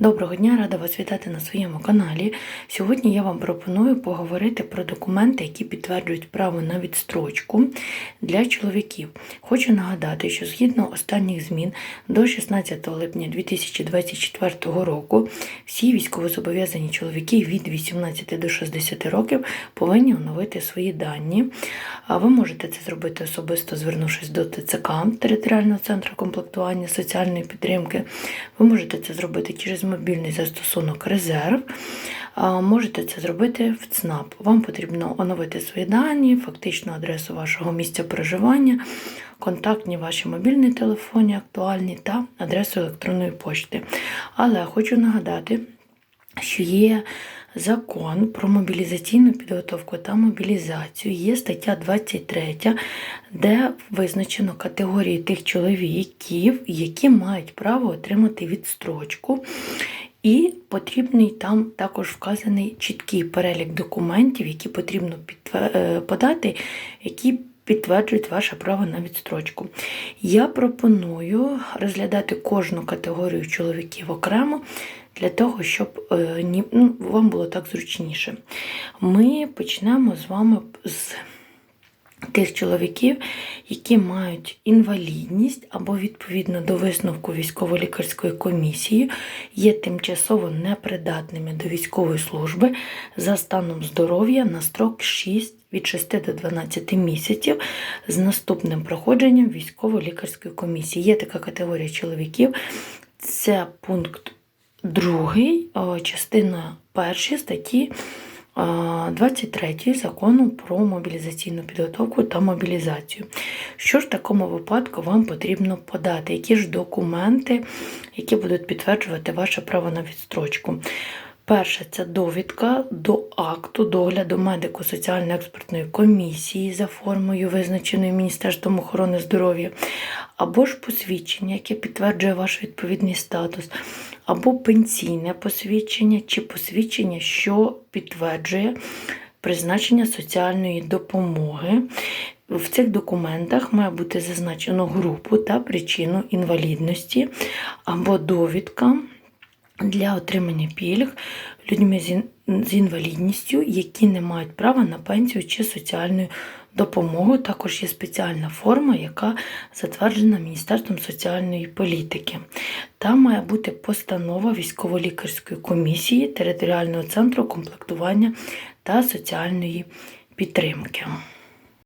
Доброго дня, рада вас вітати на своєму каналі. Сьогодні я вам пропоную поговорити про документи, які підтверджують право на відстрочку для чоловіків. Хочу нагадати, що згідно останніх змін до 16 липня 2024 року всі військовозобов'язані чоловіки від 18 до 60 років повинні оновити свої дані. Ви можете це зробити особисто, звернувшись до ТЦК територіального центру комплектування соціальної підтримки. Ви можете це зробити через мобільний застосунок Резерв. Можете це зробити в ЦНАП. Вам потрібно оновити свої дані, фактичну адресу вашого місця проживання, контактні ваші мобільні телефони актуальні та адресу електронної почти. Але хочу нагадати, що є закон про мобілізаційну підготовку та мобілізацію, є стаття 23, де визначено категорії тих чоловіків, які мають право отримати відстрочку. І потрібний там також вказаний чіткий перелік документів, які потрібно е, подати, які підтверджують ваше право на відстрочку. Я пропоную розглядати кожну категорію чоловіків окремо для того, щоб е, ну, вам було так зручніше. Ми почнемо з вами з тих чоловіків, які мають інвалідність або відповідно до висновку військово-лікарської комісії, є тимчасово непридатними до військової служби за станом здоров'я на строк 6 від 6 до 12 місяців з наступним проходженням військово-лікарської комісії. Є така категорія чоловіків. Це пункт другий, частина першої статті е, 23 закону про мобілізаційну підготовку та мобілізацію. Що ж в такому випадку вам потрібно подати? Які ж документи, які будуть підтверджувати ваше право на відстрочку? Перше, це довідка до акту догляду медико-соціальної експертної комісії за формою, визначеною Міністерством охорони здоров'я, або ж посвідчення, яке підтверджує ваш відповідний статус, або пенсійне посвідчення, чи посвідчення, що підтверджує призначення соціальної допомоги. В цих документах має бути зазначено групу та причину інвалідності або довідка для отримання пільг людьми з інвалідністю, які не мають права на пенсію чи соціальну допомогу. Також є спеціальна форма, яка затверджена Міністерством соціальної політики. Там має бути постанова військово-лікарської комісії територіального центру комплектування та соціальної підтримки.